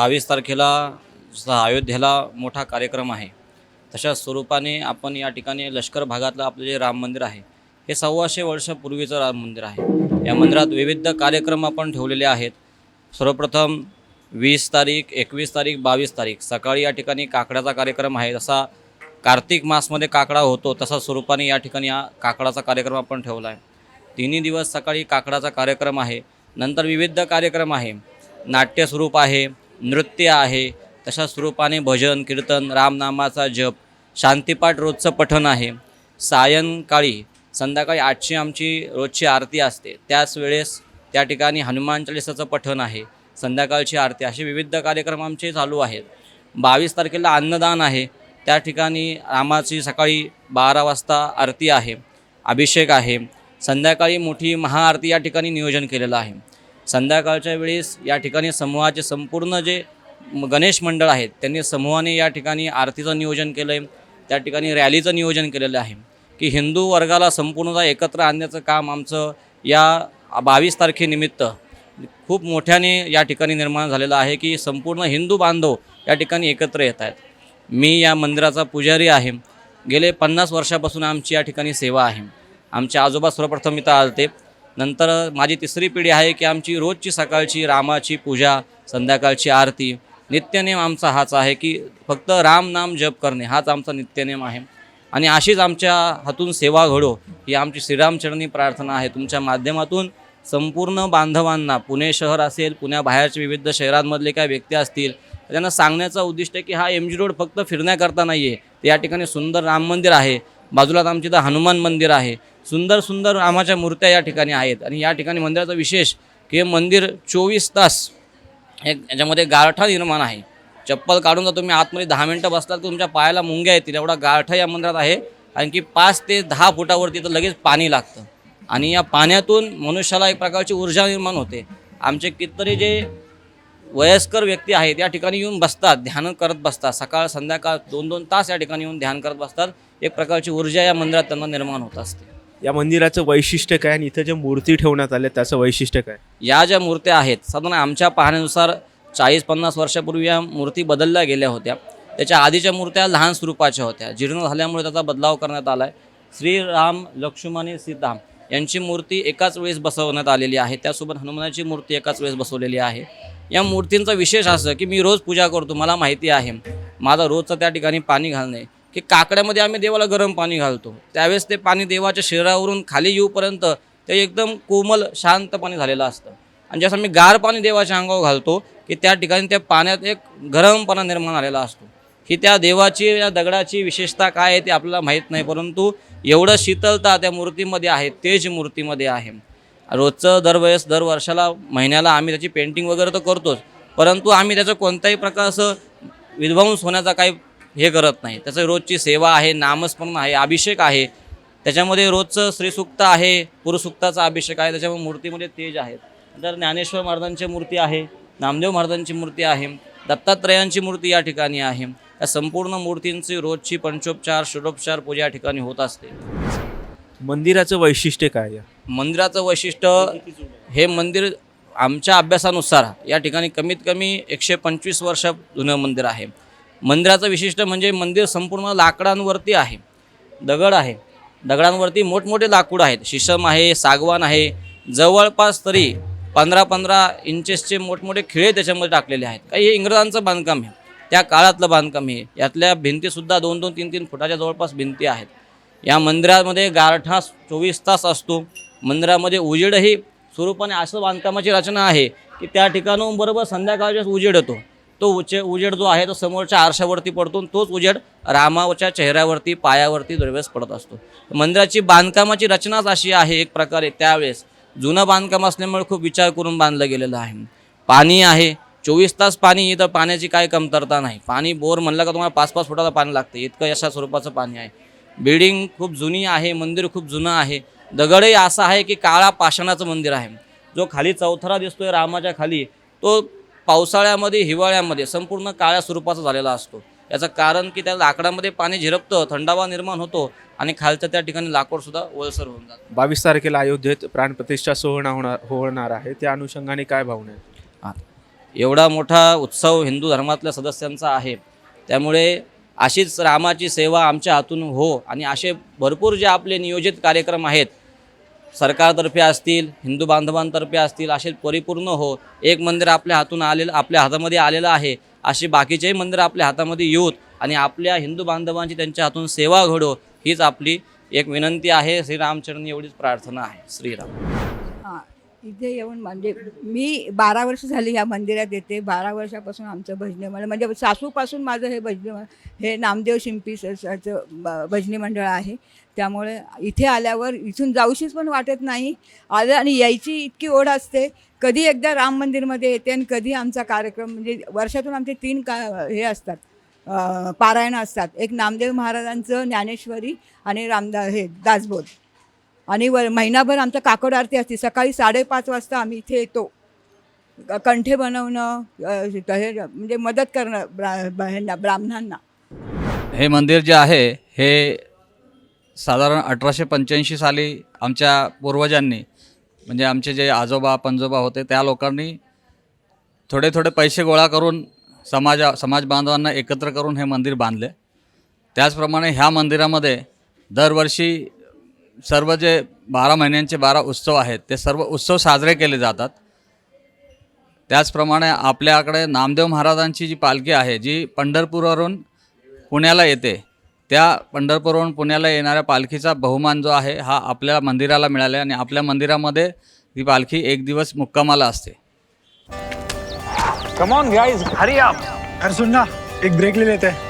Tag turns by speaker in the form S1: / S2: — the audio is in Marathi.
S1: बावीस तारखेला जसा अयोध्येला मोठा कार्यक्रम आहे. तशा स्वरूपाने आपण या ठिकाणी लष्कर भागातलं आपलं जे राम मंदिर आहे हे सव्वाशे वर्षापूर्वीचं राम मंदिर आहे. या मंदिरात विविध कार्यक्रम आपण ठेवलेले आहेत. सर्वप्रथम वीस तारीख एकवीस तारीख बावीस तारीख सकाळी या ठिकाणी काकड्याचा कार्यक्रम आहे. जसा कार्तिक मासमध्ये काकडा होतो तसा स्वरूपाने या ठिकाणी हा काकडाचा कार्यक्रम आपण ठेवला आहे. तिन्ही दिवस सकाळी काकडाचा कार्यक्रम आहे. नंतर विविध कार्यक्रम आहे. नाट्य स्वरूप आहे. नृत्य आहे. तशा स्वरूपाने भजन कीर्तन रामनामाचा जप शांतीपाठ रोजचं पठण आहे. सायंकाळी संध्याकाळी आठची आमची रोजची आरती असते. त्याच वेळेस त्या ठिकाणी हनुमान चालिसाचं पठण आहे. संध्याकाळची आरती असे विविध कार्यक्रम आमचे चालू आहेत. बावीस तारखेला अन्नदान आहे. त्या ठिकाणी रामाची सकाळी बारा वाजता आरती आहे. अभिषेक आहे. संध्याकाळी मोठी महाआरती या ठिकाणी नियोजन केलेलं आहे. संध्याकाळच्या वेळेस या ठिकाणी समूहाचे संपूर्ण जे गणेश मंडळ आहेत त्यांनी समूहाने या ठिकाणी आरतीचं नियोजन केलं आहे त्या ठिकाणी रॅलीचं नियोजन केलेलं आहे की हिंदू वर्गाला संपूर्णतः एकत्र आणण्याचं काम आमचं या बावीस तारखेनिमित्त खूप मोठ्याने या ठिकाणी निर्माण झालेलं आहे की संपूर्ण हिंदू बांधव या ठिकाणी एकत्र येत आहेत. मी या मंदिराचा पुजारी आहे. गेले पन्नास वर्षापासून आमची या ठिकाणी सेवा आहे. आमचे आजोबा सर्वप्रथम इथं आलते. नंतर माझी तिसरी पिढी आहे की आमची रोजची सकाळची रामाची पूजा संध्याकाळची आरती नित्यनेम आमचा हाच आहे की फक्त राम नाम जप करणे हाच आमचा नित्यनेम आहे. आणि अशीच आमच्या हातून सेवा घडो ही आमची श्रीरामचरणी प्रार्थना आहे. तुमच्या माध्यमातून संपूर्ण बांधवांना पुणे शहर असेल पुण्याबाहेरचे विविध शहरांमधले काही व्यक्ती असतील त्यांना सांगण्याचा उद्दिष्ट आहे की हा एम जी रोड फक्त फिरण्याकरता नाही आहे या ठिकाणी सुंदर राम मंदिर आहे बाजूलाच आमच्या इथं हनुमान मंदिर आहे. सुंदर सुंदर रामाच्या मूर्त्या या ठिकाणी आहेत. आणि या ठिकाणी मंदिराचा विशेष की हे मंदिर चोवीस तास हे याच्यामध्ये गारठा निर्माण आहे. चप्पल काढून जर तुम्ही आतमध्ये दहा मिनटं बसलात तर तुमच्या पायाला मुंग्या येतील. एवढा गारठा या मंदिरात आहे. आणखी पाच ते दहा फुटावरती तर लगेच पाणी लागतं. आणि या पाण्यातून मनुष्याला एक प्रकारची ऊर्जा निर्माण होते. आमचे कितीतरी जे वयस्कर व्यक्ती आहेत या ठिकाणी येऊन बसतात ध्यान करत बसतात. सकाळ संध्याकाळ दोन दोन तास या ठिकाणी येऊन ध्यान करत बसतात. एक प्रकारची ऊर्जा या मंदिरात त्यांना निर्माण होत असते.
S2: या मंदिराचं वैशिष्ट्य काय आणि इथं ज्या मूर्ती ठेवण्यात आल्या त्याचं वैशिष्ट्य काय?
S1: या ज्या मूर्त्या आहेत साधारण आमच्या पाहण्यानुसार चाळीस पन्नास वर्षापूर्वी या मूर्ती बदलल्या गेल्या होत्या. त्याच्या आधीच्या मूर्त्या लहान स्वरूपाच्या होत्या. जीर्ण झाल्यामुळे त्याचा बदलाव करण्यात आला आहे श्रीराम लक्ष्मण आणि सीताम यांची मूर्ती एकाच वेळेस बसवण्यात आलेली आहे. त्यासोबत हनुमानाची मूर्ती एकाच वेळेस बसवलेली आहे. या मूर्तींचा विशेष असं की मी रोज पूजा करतो मला माहिती आहे. माझा रोजचं त्या ठिकाणी पाणी घालणे की काकड्यामध्ये आम्ही देवाला गरम पाणी घालतो. त्यावेळेस ते पाणी देवाच्या शरीरावरून खाली येऊपर्यंत ते एकदम कोमल शांत पाणी झालेलं असतं. आणि जसं मी गार पाणी देवाच्या अंगावर घालतो की त्या ठिकाणी त्या पाण्यात एक गरमपणा निर्माण आलेला असतो. ही त्या देवाची या दगडाची विशेषता काय आहे ते आपल्याला माहीत नाही परंतु एवढं शीतलता त्या मूर्तीमध्ये आहे तेज मूर्तीमध्ये आहे. रोजचं दरवेळेस दर वर्षाला महिन्याला आम्ही त्याची पेंटिंग वगैरे तर करतोच परंतु आम्ही त्याचं कोणत्याही प्रकारचं विध्वंस होण्याचा काही हे करत नाही. त्याचं रोजची सेवा आहे नामस्मरण आहे अभिषेक आहे. त्याच्यामध्ये रोजचं श्रीसुक्त आहे पुरुसुक्ताचा अभिषेक आहे त्याच्यामुळे मूर्तीमध्ये तेज आहेत नंतर ज्ञानेश्वर महाराजांची मूर्ती आहे नामदेव महाराजांची मूर्ती आहे दत्तात्रयांची मूर्ती या ठिकाणी आहे. या संपूर्ण मूर्तींची रोजची पंचोपचार षडोपचार पूजा या ठिकाणी होत असते.
S2: मंदिराचं वैशिष्ट्य काय
S1: मंदिराचं वैशिष्ट्य हे मंदिर आमच्या अभ्यासानुसार या ठिकाणी कमीत कमी एकशे पंचवीस वर्ष जुनं मंदिर आहे. मंदिराचं विशिष्ट म्हणजे मंदिर संपूर्ण लाकडांवरती आहे. दगड आहे. दगडांवरती मोठमोठे लाकूड आहेत. शिशम आहे सागवान आहे. जवळपास तरी पंधरा पंधरा इंचेसचे मोठमोठे खिळे त्याच्यामध्ये टाकलेले आहेत. काही हे इंग्रजांचं बांधकाम आहे. त्या काळातलं बांधकाम आहे. यातल्या भिंतीसुद्धा दोन दोन तीन तीन फुटाच्या जवळपास भिंती आहेत. या मंदिरामध्ये गारठा चोवीस तास असतो. मंदिरामध्ये उजेडही स्वरूपाने असं बांधकामाची रचना आहे की त्या ठिकाणाहून बरोबर संध्याकाळच्याच उजेड येतो. तो उचे उजेड जो आहे तो समोरच्या आरशावरती पडतो आणि तोच उजेड रामाच्या चेहऱ्यावरती पायावरती दरवेळेस पडत असतो. मंदिराची बांधकामाची रचनाच अशी आहे एक प्रकारे. त्यावेळेस जुनं बांधकाम असल्यामुळे खूप विचार करून बांधलं गेलेलं आहे. पाणी आहे. चोवीस तास पाणी तर पाण्याची काय कमतरता नाही. पाणी बोर म्हणलं का तुम्हाला पाच पाच फुटाचं पाणी लागतं. इतकं अशा स्वरूपाचं पाणी आहे. बिल्डिंग खूप जुनी आहे मंदिर खूप जुनं आहे. दगडही असं आहे की काळा पाषाणाचं मंदिर आहे. जो खाली चौथरा दिसतोय रामाच्या खाली तो पावसाळ्यामध्ये हिवाळ्यामध्ये संपूर्ण काळ्या स्वरूपाचा झालेला असतो. याचं कारण की त्या लाकडामध्ये पाणी झिरपतं थंडावा निर्माण होतो आणि खालच्या त्या ठिकाणी लाकूडसुद्धा ओलसर होऊन जातं.
S2: बावीस तारखेला अयोध्येत प्राणप्रतिष्ठा सोहळा होणार होणार आहे. त्या अनुषंगाने काय भावना आहे
S1: एवढा मोठा उत्सव हिंदू धर्मातल्या सदस्यांचा आहे. त्यामुळे अशीच रामाची सेवा आमच्या हातून हो आणि असे भरपूर जे आपले नियोजित कार्यक्रम आहेत सरकारतर्फे असतील हिंदू बांधवांतर्फे असतील असे परिपूर्ण हो एक मंदिर आपल्या हातून आलेलं आपल्या हातामध्ये आलेलं आहे अशी बाकीचेही मंदिर आपल्या हातामध्ये येऊत आणि आपल्या हिंदू बांधवांची त्यांच्या हातून सेवा घडो हीच आपली एक विनंती आहे. श्रीरामचरणी एवढीच प्रार्थना आहे. श्रीराम.
S3: इथे येऊन म्हणजे मी बारा वर्ष झाली ह्या मंदिरात येते. बारा वर्षापासून आमचं भजनी मंडळ म्हणजे सासूपासून माझं हे भजनी हे नामदेव शिंपी सरचं चं भजनी मंडळ आहे. त्यामुळे इथे आल्यावर इथून जाऊशीच पण वाटत नाही. आलं आणि यायची इतकी ओढ असते. कधी एकदा राम मंदिरमध्ये येते आणि कधी आमचा कार्यक्रम म्हणजे वर्षातून आमचे तीन का हे असतात पारायणं असतात. एक नामदेव महाराजांचं ज्ञानेश्वरी आणि रामदा हे दासबोध. आणि व महिनाभर आमचं काकड आरती असते. सकाळी साडेपाच वाजता आम्ही इथे येतो. कंठे बनवणं हे म्हणजे मदत करणं ब्रा ह्यांना, ब्राह्मणांना.
S4: हे मंदिर जे आहे हे साधारण अठराशे पंच्याऐंशी साली आमच्या पूर्वजांनी म्हणजे आमचे जे आजोबा पणजोबा होते त्या लोकांनी थोडे थोडे पैसे गोळा करून समाजा समाज बांधवांना एकत्र करून हे मंदिर बांधले. त्याचप्रमाणे ह्या मंदिरामध्ये दरवर्षी सर्व जे बारा महिन्यांचे बारा उत्सव आहेत ते सर्व उत्सव साजरे केले जातात. त्याचप्रमाणे आपल्याकडे नामदेव महाराजांची जी पालखी आहे जी पंढरपूरवरून पुण्याला येते त्या पंढरपूरवरून पुण्याला येणाऱ्या पालखीचा बहुमान जो आहे हा आपल्या मंदिराला मिळाला आहे आणि आपल्या मंदिरामध्ये ती पालखी एक दिवस मुक्कामाला असते.
S5: Come on guys hurry up
S6: अरे सुन ना एक ब्रेक ले लेते. हैं